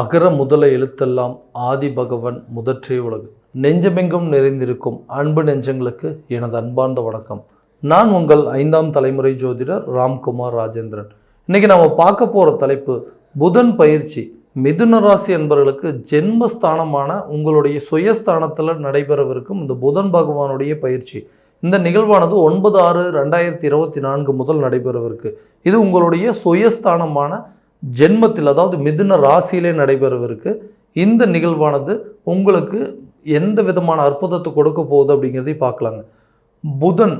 அகர முதல எழுத்தெல்லாம் ஆதி பகவன் முதற்றே உலகு. நெஞ்சமெங்கும் நிறைந்திருக்கும் அன்பு நெஞ்சங்களுக்கு எனது அன்பார்ந்த வணக்கம். நான் உங்கள் ஐந்தாம் தலைமுறை ஜோதிடர் ராம்குமார் ராஜேந்திரன். இன்னைக்கு நம்ம பார்க்க போகிற தலைப்பு புதன் பயிற்சி. மிதுன ராசி என்பவர்களுக்கு ஜென்மஸ்தானமான உங்களுடைய சுயஸ்தானத்தில் நடைபெறவிருக்கும் இந்த புதன் பகவானுடைய பயிற்சி. இந்த நிகழ்வானது ஒன்பது ஆறு ரெண்டாயிரத்தி இருபத்தி நான்கு முதல் நடைபெறவிருக்கு. இது உங்களுடைய சுயஸ்தானமான ஜென்மத்தில் அதாவது மிதுன ராசியிலே நடைபெறவிருக்கு. இந்த நிகழ்வானது உங்களுக்கு எந்த விதமான அற்புதத்தை கொடுக்க போகுது அப்படிங்கிறதையும் பார்க்கலாங்க. புதன்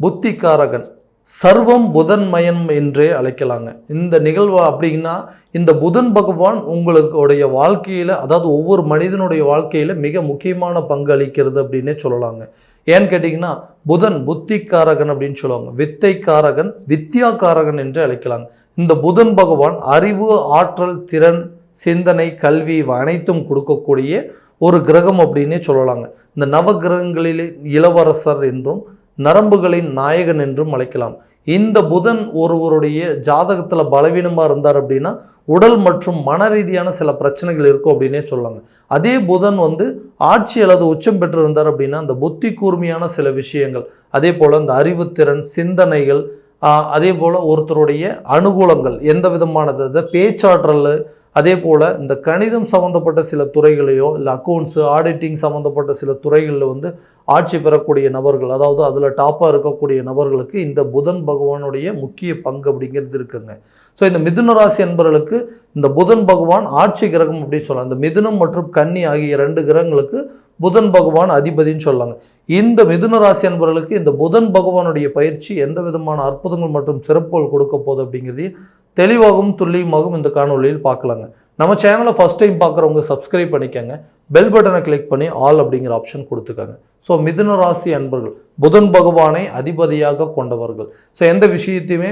புத்திகாரகன் சர்வம் புதன்மயம் என்றே அழைக்கலாங்க. இந்த நிகழ்வு அப்படின்னா இந்த புதன் பகவான் உங்களுடைய வாழ்க்கையில் அதாவது ஒவ்வொரு மனிதனுடைய வாழ்க்கையில் மிக முக்கியமான பங்கு அளிக்கிறது அப்படின்னே சொல்லலாங்க. ஏன்னு கேட்டிங்கன்னா புதன் புத்திக்காரகன் அப்படின்னு சொல்லுவாங்க. வித்தைக்காரகன் வித்யாக்காரகன் என்று அழைக்கலாங்க. இந்த புதன் பகவான் அறிவு ஆற்றல் திறன் சிந்தனை கல்வி அனைத்தும் கொடுக்கக்கூடிய ஒரு கிரகம் அப்படின்னே சொல்லலாங்க. இந்த நவ கிரகங்களிலே இளவரசர் என்றும் நரம்புகளின் நாயகன் என்றும் அழைக்கலாம். இந்த புதன் ஒருவருடைய ஜாதகத்தில் பலவீனமாக இருந்தார் அப்படின்னா உடல் மற்றும் மன ரீதியான சில பிரச்சனைகள் இருக்கும் அப்படின்னே சொல்லுவாங்க அதே புதன் வந்து ஆட்சி அல்லது உச்சம் பெற்று இருந்தார் அப்படின்னா அந்த புத்தி கூர்மையான சில விஷயங்கள் அதே போல் அந்த அறிவுத்திறன் சிந்தனைகள் அதே போல் ஒருத்தருடைய அனுகூலங்கள் எந்த விதமானது? இந்த பேச்சாற்றல் அதே போல் இந்த கணிதம் சம்மந்தப்பட்ட சில துறைகளையோ இல்லை அக்கௌண்ட்ஸு ஆடிட்டிங் சம்மந்தப்பட்ட சில துறைகளில் வந்து ஆட்சி பெறக்கூடிய நபர்கள் அதாவது அதில் டாப்பாக இருக்கக்கூடிய நபர்களுக்கு இந்த புதன் பகவானுடைய முக்கிய பங்கு அப்படிங்கிறது இருக்குங்க. ஸோ இந்த மிதுன ராசி என்பவர்களுக்கு இந்த புதன் பகவான் ஆட்சி கிரகம் அப்படின்னு சொல்லலாம். இந்த மிதுனம் மற்றும் கன்னி ஆகிய ரெண்டு கிரகங்களுக்கு புதன் பகவான் அதிபதின்னு சொல்லலாங்க. இந்த மிதுன ராசி அன்பர்களுக்கு இந்த புதன் பகவானுடைய பயிற்சி எந்த விதமான அற்புதங்கள் மற்றும் சிறப்புகள் கொடுக்க போகுது அப்படிங்கிறதையும் தெளிவாகவும் துல்லியமாகவும் இந்த காணொளியில் பார்க்கலாங்க. நம்ம சேனலை ஃபஸ்ட் டைம் பார்க்குறவங்க சப்ஸ்கிரைப் பண்ணிக்கோங்க. பெல் பட்டனை கிளிக் பண்ணி ஆல் அப்படிங்கிற ஆப்ஷன் கொடுத்துக்கோங்க. ஸோ மிதுன ராசி அன்பர்கள் புதன் பகவானை அதிபதியாக கொண்டவர்கள். ஸோ எந்த விஷயத்தையுமே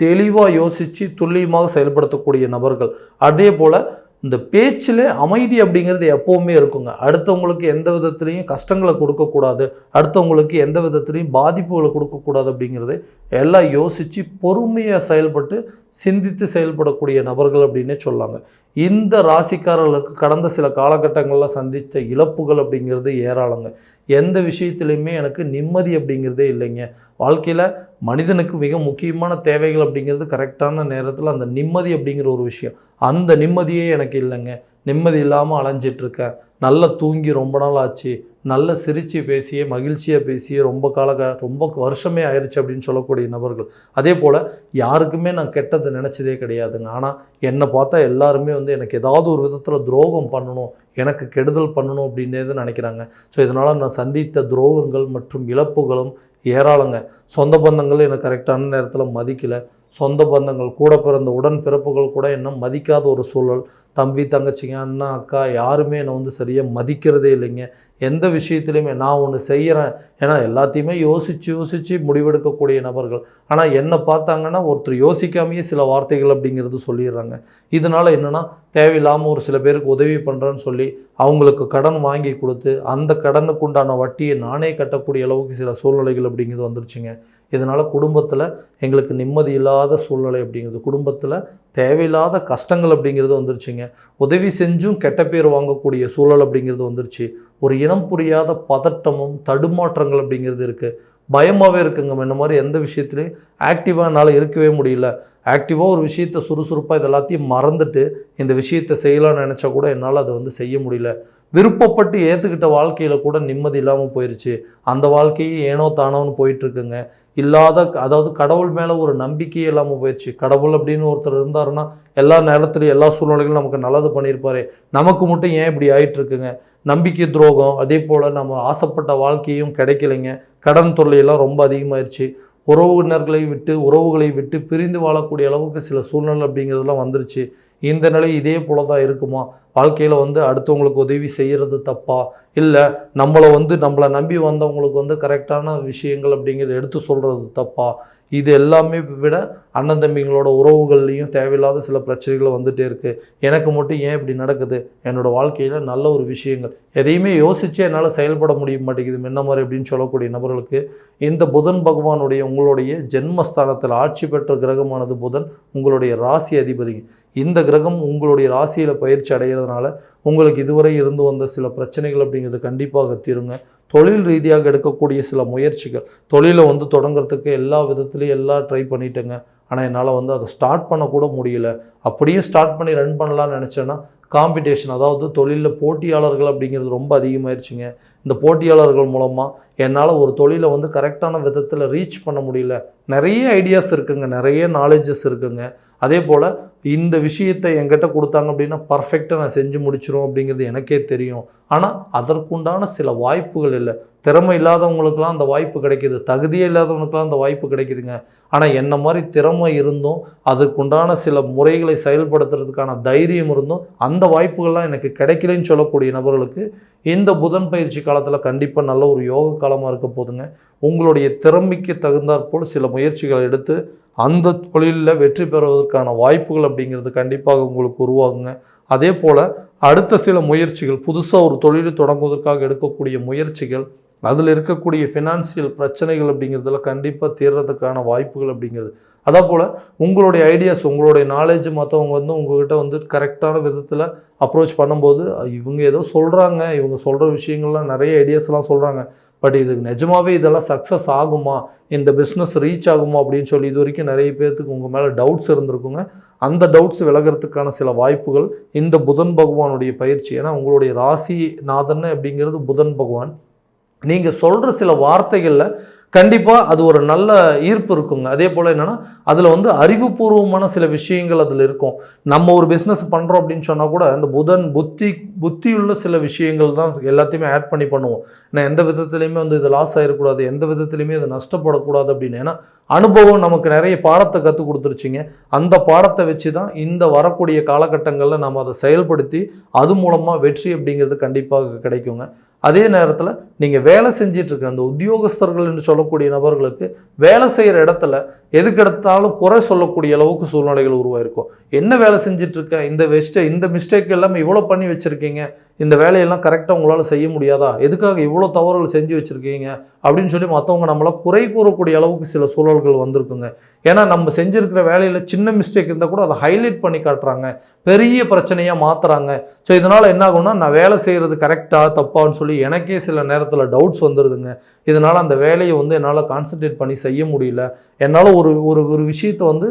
தெளிவாக யோசித்து துல்லியமாக செயல்படுத்தக்கூடிய நபர்கள். அதே போல் இந்த பேச்சில் அமைதி அப்படிங்கிறது எப்போவுமே இருக்குங்க. அடுத்தவங்களுக்கு எந்த விதத்துலேயும் கஷ்டங்களை கொடுக்கக்கூடாது அடுத்தவங்களுக்கு எந்த விதத்துலேயும் பாதிப்புகளை கொடுக்கக்கூடாது அப்படிங்கிறது எல்லாம் யோசித்து பொறுமையாக செயல்பட்டு சிந்தித்து செயல்படக்கூடிய நபர்கள் அப்படின்னே சொல்லாங்க. இந்த ராசிக்காரர்களுக்கு கடந்த சில காலகட்டங்களில் சந்தித்த இழப்புகள் அப்படிங்கிறது ஏராளங்க. எந்த விஷயத்துலையுமே எனக்கு நிம்மதி அப்படிங்கிறதே இல்லைங்க. வாழ்க்கையில் மனிதனுக்கு மிக முக்கியமான தேவைகள் அப்படிங்கிறது கரெக்டான நேரத்தில் அந்த நிம்மதி அப்படிங்கிற ஒரு விஷயம். அந்த நிம்மதியே எனக்கு இல்லைங்க. நிம்மதி இல்லாமல் அலைஞ்சிட்ருக்கேன் நல்லா தூங்கி ரொம்ப நாள் ஆச்சு. நல்ல சிரித்து பேசியே மகிழ்ச்சியாக பேசிய ரொம்ப கால ரொம்ப வருஷமே ஆயிடுச்சு அப்படின்னு சொல்லக்கூடிய நபர்கள். அதே போல் யாருக்குமே நான் கெட்டது நினச்சதே கிடையாதுங்க. ஆனால் என்னை பார்த்தா எல்லாருமே வந்து எனக்கு ஏதாவது ஒரு விதத்தில் துரோகம் பண்ணணும் எனக்கு கெடுதல் பண்ணணும் அப்படின்னே தான் நினைக்கிறாங்க. ஸோ இதனால் நான் சந்தித்த துரோகங்கள் மற்றும் இழப்புகளும் ஏராளங்க. சொந்த பந்தங்கள் எனக்கு கரெக்டான நேரத்தில் மதிக்கலை. சொந்த பந்தங்கள் கூட பிறந்த உடன் பிறப்புகள் கூட என்ன மதிக்காத ஒரு சூழல். தம்பி தங்கச்சிங்க அண்ணா அக்கா யாருமே என்னை வந்து சரியாக மதிக்கிறதே இல்லைங்க. எந்த விஷயத்துலையுமே நான் ஒன்று செய்கிறேன் ஏன்னா எல்லாத்தையுமே யோசித்து யோசித்து முடிவெடுக்கக்கூடிய நபர்கள். ஆனால் என்னை பார்த்தாங்கன்னா ஒருத்தர் யோசிக்காமையே சில வார்த்தைகள் அப்படிங்கிறது சொல்லிடுறாங்க. இதனால் என்னென்னா தேவையில்லாமல் ஒரு சில பேருக்கு உதவி பண்ணுறேன்னு சொல்லி அவங்களுக்கு கடன் வாங்கி கொடுத்து அந்த கடனுக்கு உண்டான வட்டியை நானே கட்டக்கூடிய அளவுக்கு சில சூழ்நிலைகள் அப்படிங்கிறது வந்துருச்சுங்க. இதனால் குடும்பத்தில் எங்களுக்கு நிம்மதி இல்லாத சூழ்நிலை அப்படிங்கிறது குடும்பத்தில் தேவையில்லாத கஷ்டங்கள் அப்படிங்கிறது வந்துருச்சுங்க. உதவி செஞ்சும் கெட்ட பேர் வாங்கக்கூடிய சூழல் அப்படிங்கிறது வந்துருச்சு. ஒரு இனம் புரியாத பதட்டமும் தடுமாற்றங்கள் அப்படிங்கிறது இருக்குது பயமாகவே இருக்குங்க. இந்த மாதிரி எந்த விஷயத்துலையும் ஆக்டிவாக என்னால் இருக்கவே முடியல. ஆக்டிவாக ஒரு விஷயத்தை சுறுசுறுப்பாக இது எல்லாத்தையும் மறந்துட்டு இந்த விஷயத்தை செய்யலாம்னு நினச்சா கூட என்னால் அதை வந்து செய்ய முடியல. விருப்பப்பட்டு ஏற்றுக்கிட்ட வாழ்க்கையில் கூட நிம்மதி இல்லாமல் போயிடுச்சு அந்த வாழ்க்கையே ஏனோ தானோன்னு போயிட்டுருக்குங்க. இல்லாத அதாவது கடவுள் மேலே ஒரு நம்பிக்கையே இல்லாமல் போயிடுச்சு கடவுள் அப்படின்னு ஒருத்தர் இருந்தாருன்னா எல்லா நேரத்துலையும் எல்லா சூழ்நிலைகளும் நமக்கு நல்லது பண்ணியிருப்பாரு. நமக்கு மட்டும் ஏன் இப்படி ஆகிட்டுருக்குங்க நம்பிக்கை துரோகம் அதே போல் நம்ம ஆசைப்பட்ட வாழ்க்கையும் கிடைக்கலைங்க. கடன் தொல்லையெல்லாம் ரொம்ப அதிகமாயிருச்சு. உறவினர்களை விட்டு உறவுகளை விட்டு பிரிந்து வாழக்கூடிய அளவுக்கு சில சூழ்நிலை அப்படிங்கிறதுலாம் வந்துருச்சு. இந்த நிலை இதே போல தான் இருக்குமா? வாழ்க்கையில் வந்து அடுத்தவங்களுக்கு உதவி செய்கிறது தப்பா? இல்லை நம்மளை வந்து நம்மளை நம்பி வந்தவங்களுக்கு வந்து கரெக்டான விஷயங்கள் அப்படிங்கிறத எடுத்து சொல்கிறது தப்பா? இது எல்லாமே விட அண்ணன் தம்பிங்களோட உறவுகள்லேயும் தேவையில்லாத சில பிரச்சனைகள் வந்துகிட்டே இருக்குது எனக்கு மட்டும் ஏன் இப்படி நடக்குது? என்னோடய வாழ்க்கையில் நல்ல ஒரு விஷயங்கள். எதையுமே யோசித்து என்னால் செயல்பட முடிய மாட்டேங்குது. முன்ன மாதிரி அப்படின்னு சொல்லக்கூடிய நபர்களுக்கு இந்த புதன் பகவானுடைய உங்களுடைய ஜென்மஸ்தானத்தில் ஆட்சி பெற்ற கிரகமானது புதன் உங்களுடைய ராசி அதிபதி இந்த கிரகம் உங்களுடைய ராசியில் பயிற்சி அடைகிறதுனால உங்களுக்கு இதுவரை இருந்து வந்த சில பிரச்சனைகள் அப்படிங்கிறது கண்டிப்பாக தீருங்க. தொழில் ரீதியாக எடுக்கக்கூடிய சில முயற்சிகள் தொழிலை வந்து தொடங்குறதுக்கு எல்லா விதத்துலேயும் எல்லாம் ட்ரை பண்ணிட்டேங்க. ஆனால் என்னால் வந்து அதை ஸ்டார்ட் பண்ணக்கூட முடியல. அப்படியே ஸ்டார்ட் பண்ணி ரன் பண்ணலாம்னு நினச்சேன்னா காம்படிஷன் அதாவது தொழிலில் போட்டியாளர்கள் அப்படிங்கிறது ரொம்ப அதிகமாயிருச்சுங்க. இந்த போட்டியாளர்கள் மூலமாக என்னால் ஒரு தொழிலை வந்து கரெக்டான விதத்தில் ரீச் பண்ண முடியல. நிறைய ஐடியாஸ் இருக்குங்க. நிறைய நாலேஜஸ் இருக்குங்க. அதே போல் இந்த விஷயத்தை என்கிட்ட கொடுத்தாங்க அப்படின்னா பர்ஃபெக்டாக நான் செஞ்சு முடிச்சிரும் அப்படிங்கிறது எனக்கே தெரியும். ஆனால் அதற்குண்டான சில வாய்ப்புகள் இல்லை. திறமை இல்லாதவங்களுக்கெல்லாம் அந்த வாய்ப்பு கிடைக்கிது. தகுதியே இல்லாதவனுக்கெல்லாம் அந்த வாய்ப்பு கிடைக்குதுங்க. ஆனால் என்ன மாதிரி திறமை இருந்தும் அதுக்குண்டான சில முறைகளை செயல்படுத்துறதுக்கான தைரியம் இருந்தும் அந்த அந்த வாய்ப்புகள்லாம் எனக்கு கிடைக்கலன்னு சொல்லக்கூடிய நபர்களுக்கு இந்த புதன் பயிற்சி காலத்தில் கண்டிப்பாக நல்ல ஒரு யோக காலமாக இருக்க போதுங்க. உங்களுடைய திறமைக்கு தகுந்தாற்போல் சில முயற்சிகளை எடுத்து அந்த தொழிலில் வெற்றி பெறுவதற்கான வாய்ப்புகள் அப்படிங்கிறது கண்டிப்பாக உங்களுக்கு உருவாகுங்க. அதே போல் அடுத்த சில முயற்சிகள் புதுசாக ஒரு தொழில் தொடங்குவதற்காக எடுக்கக்கூடிய முயற்சிகள் அதில் இருக்கக்கூடிய ஃபினான்சியல் பிரச்சனைகள் அப்படிங்கிறதுல கண்டிப்பாக தீர்றதுக்கான வாய்ப்புகள் அப்படிங்கிறது. அதே போல் உங்களுடைய ஐடியாஸ் உங்களுடைய நாலேஜ் மற்றவங்க வந்து உங்ககிட்ட வந்து கரெக்டான விதத்தில் அப்ரோச் பண்ணும்போது இவங்க ஏதோ சொல்கிறாங்க இவங்க சொல்கிற விஷயங்கள்லாம் நிறைய ஐடியாஸ்லாம் சொல்கிறாங்க பட் இது நிஜமாவே இதெல்லாம் சக்ஸஸ் ஆகுமா? இந்த பிஸ்னஸ் ரீச் ஆகுமா? அப்படின்னு சொல்லி இது வரைக்கும் நிறைய பேர்த்துக்கு உங்கள் மேலே டவுட்ஸ் இருந்திருக்குங்க. அந்த டவுட்ஸ் விலகிறதுக்கான சில வாய்ப்புகள் இந்த புதன் பகவானுடைய பயிற்சி. ஏன்னா உங்களுடைய ராசி நாதன் அப்படிங்கிறது புதன் பகவான். நீங்கள் சொல்கிற சில வார்த்தைகளில் கண்டிப்பாக அது ஒரு நல்ல ஈர்ப்பு இருக்குங்க. அதே போல் என்னென்னா அதில் வந்து அறிவுபூர்வமான சில விஷயங்கள் அதில் இருக்கும். நம்ம ஒரு பிஸ்னஸ் பண்ணுறோம் அப்படின்னு சொன்னால் கூட அந்த புதன் புத்தி புத்தியுள்ள சில விஷயங்கள் தான் எல்லாத்தையுமே ஆட் பண்ணி பண்ணுவோம். நான் எந்த விதத்துலையுமே வந்து இது லாஸ் ஆகிடக்கூடாது எந்த விதத்துலையுமே இது நஷ்டப்படக்கூடாது அப்படின்னு. ஏன்னா அனுபவம் நமக்கு நிறைய பாடத்தை கற்றுக் கொடுத்துருச்சிங்க. அந்த பாடத்தை வச்சு தான் இந்த வரக்கூடிய காலகட்டங்களில் நம்ம அதை செயல்படுத்தி அது மூலமாக வெற்றி அப்படிங்கிறது கண்டிப்பாக கிடைக்குங்க. அதே நேரத்தில் நீங்கள் வேலை செஞ்சிட்ருக்க அந்த உத்தியோகஸ்தர்கள் என்று சொல்லக்கூடிய நபர்களுக்கு வேலை செய்கிற இடத்துல எதுக்கெடுத்தாலும் குறை சொல்லக்கூடிய அளவுக்கு சூழ்நிலைகள் உருவாயிருக்கும். என்ன வேலை செஞ்சிட்ருக்க? இந்த வெஸ்ட்டை இந்த மிஸ்டேக் எல்லாமே இவ்வளோ பண்ணி வச்சுருக்கீங்க. இந்த வேலையெல்லாம் கரெக்டாக உங்களால் செய்ய முடியாதா? எதுக்காக இவ்வளோ தவறுகள் செஞ்சு வச்சுருக்கீங்க? அப்படின்னு சொல்லி மற்றவங்க நம்மளை குறை கூறக்கூடிய அளவுக்கு சில சூழல்கள் வந்திருக்குங்க. ஏன்னா நம்ம செஞ்சுருக்கிற வேலையில் சின்ன மிஸ்டேக் இருந்தால் கூட அதை ஹைலைட் பண்ணி காட்டுறாங்க. பெரிய பிரச்சனையாக மாற்றுறாங்க ஸோ இதனால் என்ன ஆகும்னா நான் வேலை செய்கிறது கரெக்டாக தப்பான்னு சொல்லி எனக்கே சில நேரத்தில் டவுட்ஸ் வந்துடுதுங்க இதனால் அந்த வேலையை வந்து என்னால் கான்சென்ட்ரேட் பண்ணி செய்ய முடியல. என்னால் ஒரு ஒரு ஒரு விஷயத்தை வந்து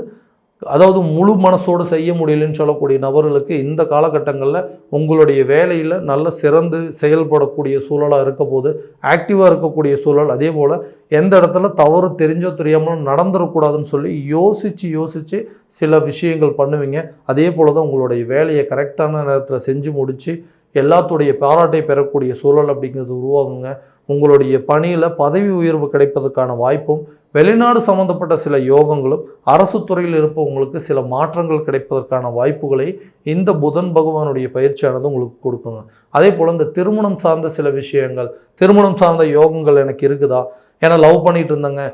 அதாவது முழு மனசோடு செய்ய முடியலன்னு சொல்லக்கூடிய நபர்களுக்கு இந்த காலகட்டங்களில் உங்களுடைய வேலையில் நல்ல சிறந்து செயல்படக்கூடிய சூழலாக இருக்க போது ஆக்டிவாக இருக்கக்கூடிய சூழல் அதே போல் எந்த இடத்துல தவறு தெரிஞ்சோ தெரியாமலும் நடந்துடக்கூடாதுன்னு சொல்லி யோசித்து யோசித்து சில விஷயங்கள் பண்ணுவீங்க. அதே போல் தான் உங்களுடைய வேலையை கரெக்டான நேரத்தில் செஞ்சு முடித்து எல்லாத்துடைய பாராட்டை பெறக்கூடிய சூழல் அப்படிங்கிறது உருவாகுங்க. உங்களுடைய பணியில் பதவி உயர்வு கிடைப்பதற்கான வாய்ப்பும் வெளிநாடு சம்பந்தப்பட்ட சில யோகங்களும் அரசு துறையில் இருப்பவங்களுக்கு சில மாற்றங்கள் கிடைப்பதற்கான வாய்ப்புகளை இந்த புதன் பகவானுடைய பயிற்சியானது உங்களுக்கு கொடுக்குங்க. அதே போல் இந்த திருமணம் சார்ந்த சில விஷயங்கள் திருமணம் சார்ந்த யோகங்கள் எனக்கு இருக்குதா? ஏன்னா லவ் பண்ணிகிட்டு இருந்தேங்க.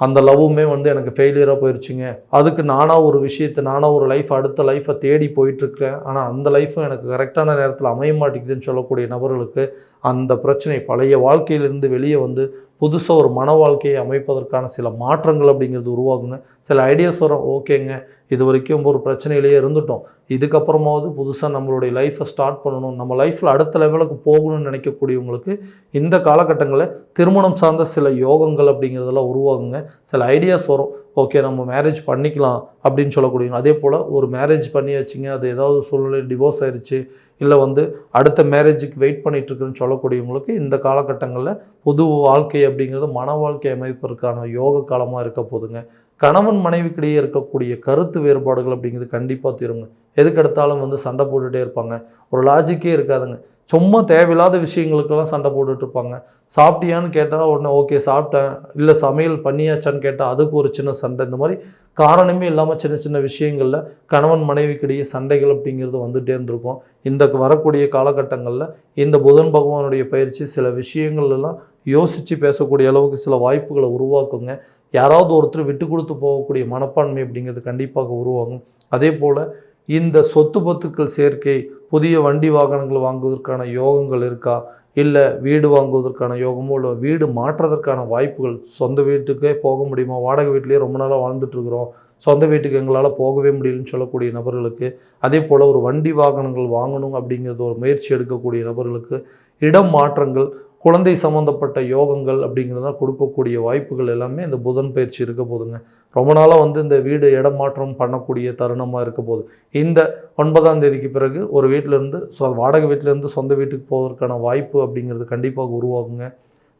அந்த லவ்வுமே வந்து எனக்கு ஃபெயிலியராக போயிடுச்சுங்க அதுக்கு நானாக ஒரு விஷயத்தை நானாக ஒரு லைஃப் அடுத்த லைஃப்பை தேடி போயிட்டுருக்கிறேன் ஆனால் அந்த லைஃப்பும் எனக்கு கரெக்டான நேரத்தில் அமைய மாட்டேங்குதுன்னு சொல்லக்கூடிய நபர்களுக்கு அந்த பிரச்சனை பழைய வாழ்க்கையிலிருந்து வெளியே வந்து புதுசாக ஒரு மன வாழ்க்கையை அமைப்பதற்கான சில மாற்றங்கள் அப்படிங்கிறது உருவாகுங்க. சில ஐடியாஸ் வரும் ஓகேங்க இது வரைக்கும் ஒரு பிரச்சனையிலேயே இருந்துட்டோம். இதுக்கப்புறமாவது புதுசாக நம்மளுடைய லைஃப்பை ஸ்டார்ட் பண்ணணும். நம்ம லைஃப்பில் அடுத்த லெவலுக்கு போகணும்னு நினைக்கக்கூடியவங்களுக்கு இந்த காலகட்டங்களில் திருமணம் சார்ந்த சில யோகங்கள் அப்படிங்கிறதெல்லாம் உருவாகுங்க. சில ஐடியாஸ் வரும். ஓகே நம்ம மேரேஜ் பண்ணிக்கலாம் அப்படின்னு சொல்லக்கூடிய அதே போல் ஒரு மேரேஜ் பண்ணி வச்சிங்க அது ஏதாவது சூழ்நிலை டிவோர்ஸ் ஆயிடுச்சு இல்லை வந்து அடுத்த மேரேஜுக்கு வெயிட் பண்ணிகிட்ருக்குன்னு சொல்லக்கூடியவங்களுக்கு இந்த காலகட்டங்களில் புது வாழ்க்கை அப்படிங்கிறது மன வாழ்க்கை அமைப்பதற்கான யோக காலமாக இருக்க போதுங்க. கணவன் மனைவிக்கிடையே இருக்கக்கூடிய கருத்து வேறுபாடுகள் அப்படிங்கிறது கண்டிப்பாக தீருங்க. எதுக்கெடுத்தாலும் வந்து சண்டை போட்டுகிட்டே இருப்பாங்க. ஒரு லாஜிக்கே இருக்காதுங்க. சும்மா தேவையில்லாத விஷயங்களுக்கெல்லாம் சண்டை போட்டுட்டு இருப்பாங்க. சாப்பிட்டியான்னு கேட்டால் உடனே ஓகே சாப்பிட்டேன். இல்லை சமையல் பண்ணியாச்சான்னு கேட்டால் அதுக்கு ஒரு சின்ன சண்டை. இந்த மாதிரி காரணமே இல்லாமல் சின்ன சின்ன விஷயங்களில் கணவன் மனைவிக்கிடையே சண்டைகள் அப்படிங்கிறது வந்துகிட்டே இருந்திருக்கும். இந்த வரக்கூடிய காலகட்டங்களில் இந்த புதன் பகவானுடைய பயிற்சி சில விஷயங்கள்லாம் யோசித்து பேசக்கூடிய அளவுக்கு சில வாய்ப்புகளை உருவாக்குங்க. யாராவது ஒருத்தர் விட்டு கொடுத்து போகக்கூடிய மனப்பான்மை அப்படிங்கிறது கண்டிப்பாக உருவாகும். அதே போல் இந்த சொத்து பத்துக்கள் சேர்க்கை புதிய வண்டி வாகனங்கள் வாங்குவதற்கான யோகங்கள் இருக்கா? இல்லை வீடு வாங்குவதற்கான யோகமோ இல்லை வீடு மாற்றுறதற்கான வாய்ப்புகள் சொந்த வீட்டுக்கே போக முடியுமா? வாடகை வீட்டிலேயே ரொம்ப நாளாக வாழ்ந்துட்டுருக்குறோம் சொந்த வீட்டுக்கு எங்களால் போகவே முடியலன்னு சொல்லக்கூடிய நபர்களுக்கு அதே போல் ஒரு வண்டி வாகனங்கள் வாங்கணும் அப்படிங்கிறது ஒரு முயற்சி எடுக்கக்கூடிய நபர்களுக்கு இடம் மாற்றங்கள் குழந்தை சம்மந்தப்பட்ட யோகங்கள் அப்படிங்கிறத கொடுக்கக்கூடிய வாய்ப்புகள் எல்லாமே இந்த புதன் பயிற்சி இருக்க போதுங்க. ரொம்ப நாளாக வந்து இந்த வீடு இடம் மாற்றம் பண்ணக்கூடிய தருணமாக இருக்க போகுது. இந்த ஒன்பதாம் தேதிக்கு பிறகு ஒரு வீட்டிலேருந்து சொ வாடகை வீட்டிலேருந்து சொந்த வீட்டுக்கு போவதற்கான வாய்ப்பு அப்படிங்கிறது கண்டிப்பாக உருவாகுங்க.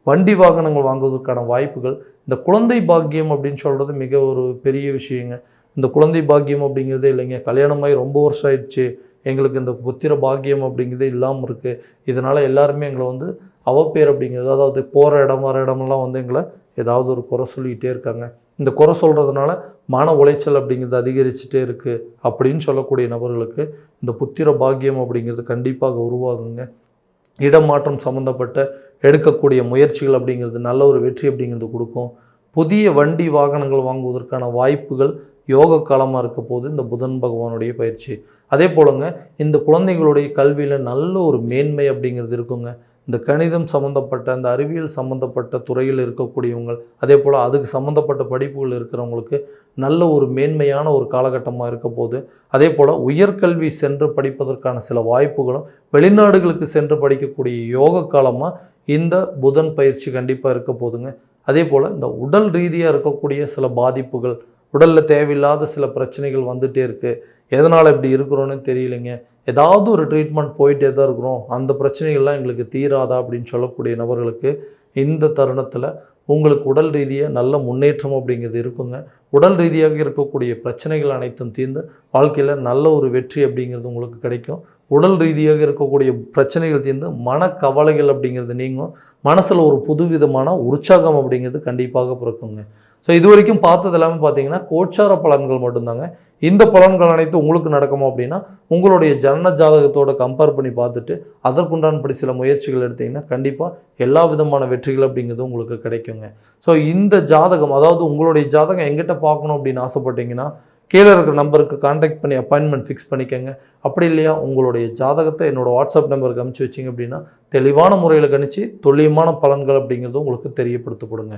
வண்டி வாகனங்கள் வாங்குவதற்கான வாய்ப்புகள். இந்த குழந்தை பாக்கியம் அப்படின்னு சொல்கிறது மிக ஒரு பெரிய விஷயங்க. இந்த குழந்தை பாக்கியம் அப்படிங்கிறதே இல்லைங்க. கல்யாணமாகி ரொம்ப வருஷம் ஆயிடுச்சு. எங்களுக்கு இந்த புத்திர பாக்கியம் அப்படிங்கிறதே இல்லாமல் இருக்குது இதனால் எல்லாருமே எங்களை வந்து அவப்பேர் அப்படிங்கிறது அதாவது போகிற இடம் வர இடமெல்லாம் வந்து எங்களை ஏதாவது ஒரு குறை சொல்லிக்கிட்டே இருக்காங்க. இந்த குறை சொல்கிறதுனால மன உளைச்சல் அப்படிங்கிறது அதிகரிச்சுட்டே இருக்குது அப்படின்னு சொல்லக்கூடிய நபர்களுக்கு இந்த புத்திர பாக்கியம் அப்படிங்கிறது கண்டிப்பாக உருவாகுங்க. இடமாற்றம் சம்மந்தப்பட்ட எடுக்கக்கூடிய முயற்சிகள் அப்படிங்கிறது நல்ல ஒரு வெற்றி அப்படிங்கிறது கொடுக்கும். புதிய வண்டி வாகனங்கள் வாங்குவதற்கான வாய்ப்புகள் யோக காலமாக இருக்க போது இந்த புதன் பகவானுடைய பயிற்சி. அதே போலங்க இந்த குழந்தைகளுடைய கல்வியில் நல்ல ஒரு மேன்மை அப்படிங்கிறது இருக்குங்க. இந்த கணிதம் சம்மந்தப்பட்ட அந்த அறிவியல் சம்மந்தப்பட்ட துறையில் இருக்கக்கூடியவங்க அதே போல் அதுக்கு சம்மந்தப்பட்ட படிப்புகள் இருக்கிறவங்களுக்கு நல்ல ஒரு மேன்மையான ஒரு காலகட்டமாக இருக்க போது அதே போல் உயர்கல்வி சென்று படிப்பதற்கான சில வாய்ப்புகளும் வெளிநாடுகளுக்கு சென்று படிக்கக்கூடிய யோக காலமாக இந்த புதன் பயிற்சி கண்டிப்பாக இருக்க போதுங்க அதே போல் இந்த உடல் ரீதியாக இருக்கக்கூடிய சில பாதிப்புகள் உடலில் தேவையில்லாத சில பிரச்சனைகள் வந்துகிட்டே இருக்குது எதனால் இப்படி இருக்கிறோன்னு தெரியலைங்க. ஏதாவது ஒரு ட்ரீட்மெண்ட் போயிட்டே தான் இருக்கிறோம். அந்த பிரச்சனைகள்லாம் எங்களுக்கு தீராதா அப்படின்னு சொல்லக்கூடிய நபர்களுக்கு இந்த தருணத்தில் உங்களுக்கு உடல் ரீதியாக நல்ல முன்னேற்றம் அப்படிங்கிறது இருக்குங்க. உடல் ரீதியாக இருக்கக்கூடிய பிரச்சனைகள் அனைத்தும் தீர்ந்து வாழ்க்கையில் நல்ல ஒரு வெற்றி அப்படிங்கிறது உங்களுக்கு கிடைக்கும். உடல் ரீதியாக இருக்கக்கூடிய பிரச்சனைகள் தீர்ந்து மனக்கவலைகள் அப்படிங்கிறது நீங்கும். மனசில் ஒரு புதுவிதமான உற்சாகம் அப்படிங்கிறது கண்டிப்பாக பிறக்குங்க. ஸோ இது வரைக்கும் பார்த்தது எல்லாமே பார்த்தீங்கன்னா கோச்சார பலன்கள் மட்டும்தாங்க. இந்த பலன்கள் அனைத்து உங்களுக்கு நடக்குமா அப்படின்னா உங்களுடைய ஜனன ஜாதகத்தோட கம்பேர் பண்ணி பார்த்துட்டு அதற்குண்டானபடி சில முயற்சிகள் எடுத்திங்கன்னா கண்டிப்பாக எல்லா விதமான வெற்றிகள் அப்படிங்கிறது உங்களுக்கு கிடைக்குங்க. ஸோ இந்த ஜாதகம் அதாவது உங்களுடைய ஜாதகம் எங்கிட்ட பார்க்கணும் அப்படின்னு ஆசைப்பட்டீங்கன்னா கீழே இருக்கிற நம்பருக்கு காண்டாக்ட் பண்ணி அப்பாயின்மெண்ட் ஃபிக்ஸ் பண்ணிக்கோங்க. அப்படி இல்லையா உங்களுடைய ஜாதகத்தை என்னோடய வாட்ஸ்அப் நம்பருக்கு அனுப்பிச்சி வச்சிங்க அப்படின்னா தெளிவான முறையில் கணிச்சு துல்லியமான பலன்கள் அப்படிங்கிறது உங்களுக்கு தெரியப்படுத்தப்படுங்க.